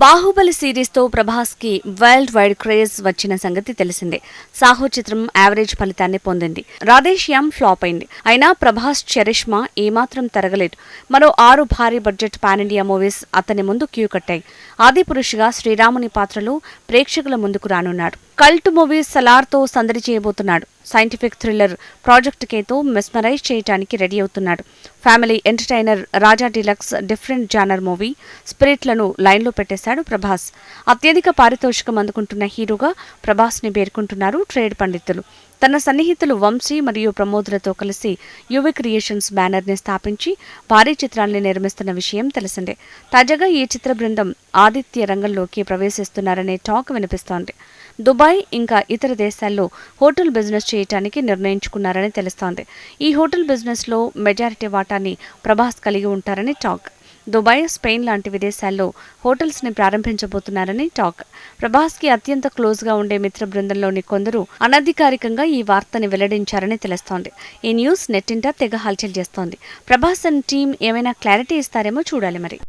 బాహుబలి సిరీస్తో ప్రభాస్కి worldwide craze వచ్చిన సంగతి తెలిసిందే. సాహో చిత్రం యావరేజ్ ఫలితాన్ని పొందింది. రాధేశ్యామ్ ఫ్లాప్ అయింది. అయినా ప్రభాస్ చరిష్మా ఏమాత్రం తరగలేదు. మరో ఆరు భారీ బడ్జెట్ పాన్ ఇండియా మూవీస్ అతని ముందు క్యూ కట్టాయి. ఆదిపురుషుగా శ్రీరాముని పాత్రలో ప్రేక్షకుల ముందుకు రానున్నాడు. కల్ట్ మూవీ సలార్తో సందడి చేయబోతున్నాడు. సైంటిఫిక్ థ్రిల్లర్ ప్రాజెక్ట్ కేతో మెస్మరైజ్ చేయడానికి రెడీ అవుతున్నాడు. Family entertainer Raja deluxe different genre movie స్పిరిట్లను లైన్లో పెట్టేశాడు ప్రభాస్. అత్యధిక పారితోషికం అందుకుంటున్న హీరోగా ప్రభాస్ని పేర్కొంటున్నారు ట్రేడ్ పండితులు. తన సన్నిహితులు వంశీ మరియు ప్రమోదులతో కలిసి యువ క్రియేషన్స్ బ్యానర్ని స్థాపించి భారీ చిత్రాల్ని నిర్మిస్తున్న విషయం తెలిసిందే. తాజాగా ఈ చిత్ర బృందం ఆదిత్య రంగంలోకి ప్రవేశిస్తున్నారనే టాక్ వినిపిస్తోంది. దుబాయ్ ఇంకా ఇతర దేశాల్లో హోటల్ బిజినెస్ చేయటానికి నిర్ణయించుకున్నారని తెలుస్తోంది. ఈ హోటల్ బిజినెస్లో మెజారిటీ వాటాని ప్రభాస్ కలిగి ఉంటారని టాక్. దుబాయ్ స్పెయిన్ లాంటి విదేశాల్లో హోటల్స్ని ప్రారంభించబోతున్నారని టాక్. ప్రభాస్కి అత్యంత క్లోజ్గా ఉండే మిత్ర బృందంలోని కొందరు అనధికారికంగా ఈ వార్తని వెల్లడించారని తెలుస్తోంది. ఈ న్యూస్ నెట్టింట తెగ హల్చల్ చేస్తోంది. ప్రభాస్ అండ్ టీం ఏమైనా క్లారిటీ ఇస్తారేమో చూడాలి మరి.